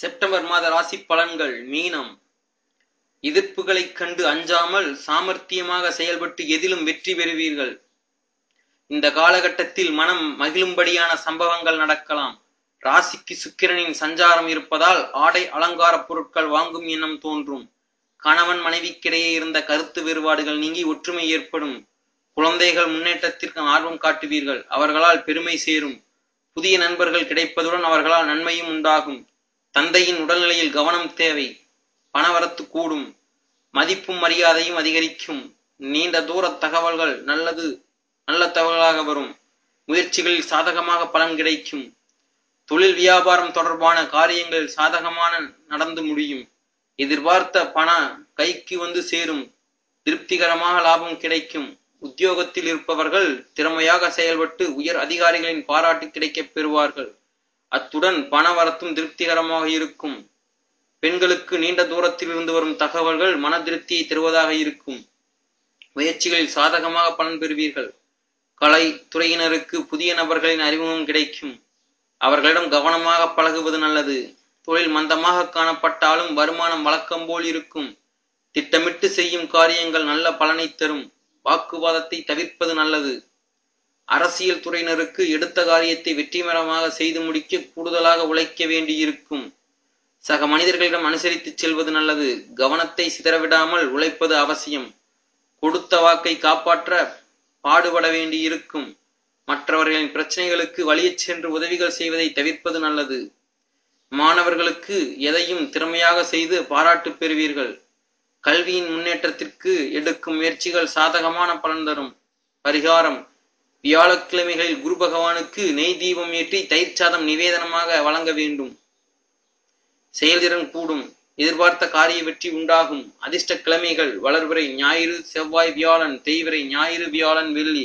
September மாத ராசி பலன்கள் மீனம். எதிர்ப்புகளைக் கண்டு அஞ்சாமல் சாமர்த்தியமாக செயல்பட்டு எதிலும் வெற்றி பெறுவீர்கள். இந்த காலகட்டத்தில் மனம் மகிழும்படியான சம்பவங்கள் நடக்கலாம். ராசிக்கு சுக்கிரனின் சஞ்சாரம் இருப்பதால் ஆடை அலங்கார பொருட்கள் வாங்கும் எண்ணம் தோன்றும். கணவன் மனைவிக்கிடையே இருந்த கருத்து வேறுபாடுகள் நீங்கி ஒற்றுமை ஏற்படும். குழந்தைகள் முன்னேற்றத்திற்கு ஆர்வம் காட்டுவீர்கள். அவர்களால் பெருமை சேரும். புதிய நண்பர்கள் கிடைப்பதுடன் அவர்களால் நன்மையும் உண்டாகும். தந்தையின் உடல்நிலையில் கவனம் தேவை. பணவரத்து கூடும். மதிப்பும் மரியாதையும் அதிகரிக்கும். நீண்ட தூர தகவல்கள் நல்லது நல்ல தகவலாக வரும். முயற்சிகளில் சாதகமாக பலன் கிடைக்கும். தொழில் வியாபாரம் தொடர்பான காரியங்கள் சாதகமான நடந்து முடியும். எதிர்பார்த்த பண கைக்கு வந்து சேரும். திருப்திகரமாக லாபம் கிடைக்கும். உத்தியோகத்தில் இருப்பவர்கள் திறமையாக செயல்பட்டு உயர் அதிகாரிகளின் பாராட்டு கிடைக்கப் பெறுவார்கள். அத்துடன் பணவரத்தும் திருப்திகரமாக இருக்கும். பெண்களுக்கு நீண்ட தூரத்தில் இருந்து வரும் தகவல்கள் மன திருப்தியை தருவதாக இருக்கும். முயற்சிகளில் சாதகமாக பலன் பெறுவீர்கள். கலை துறையினருக்கு புதிய நபர்களின் அறிமுகம் கிடைக்கும். அவர்களிடம் கவனமாக பழகுவது நல்லது. தொழில் மந்தமாக காணப்பட்டாலும் வருமானம் வழக்கம் போல் இருக்கும். திட்டமிட்டு செய்யும் காரியங்கள் நல்ல பலனை தரும். வாக்குவாதத்தை தவிர்ப்பது நல்லது. அரசியல் துறையினருக்கு எடுத்த காரியத்தை வெற்றிகரமாக செய்து முடிக்க கூடுதலாக உழைக்க வேண்டியிருக்கும். சக மனிதர்களிடம் அனுசரித்து செல்வது நல்லது. கவனத்தை சிதறவிடாமல் உழைப்பது அவசியம். கொடுத்த வாக்கை காப்பாற்ற பாடுபட வேண்டியிருக்கும். மற்றவர்களின் பிரச்சனைகளுக்கு வழியச் சென்று உதவிகள் செய்வதை தவிர்ப்பது நல்லது. மாணவர்களுக்கு எதையும் திறமையாக செய்து பாராட்டு பெறுவீர்கள். கல்வியின் முன்னேற்றத்திற்கு எடுக்கும் முயற்சிகள் சாதகமான பலன் தரும். பரிகாரம். வியாழக்கிழமைகளில் குரு பகவானுக்கு நெய் தீபம் ஏற்றி தயிர் சாதம் நிவேதனமாக வழங்க வேண்டும். செயல்திறன் கூடும். எதிர்பார்த்த காரிய வெற்றி உண்டாகும். அதிர்ஷ்ட கிழமைகள் வளர்வரை ஞாயிறு செவ்வாய் வியாழன் தேய்விரை ஞாயிறு வியாழன் வெள்ளி.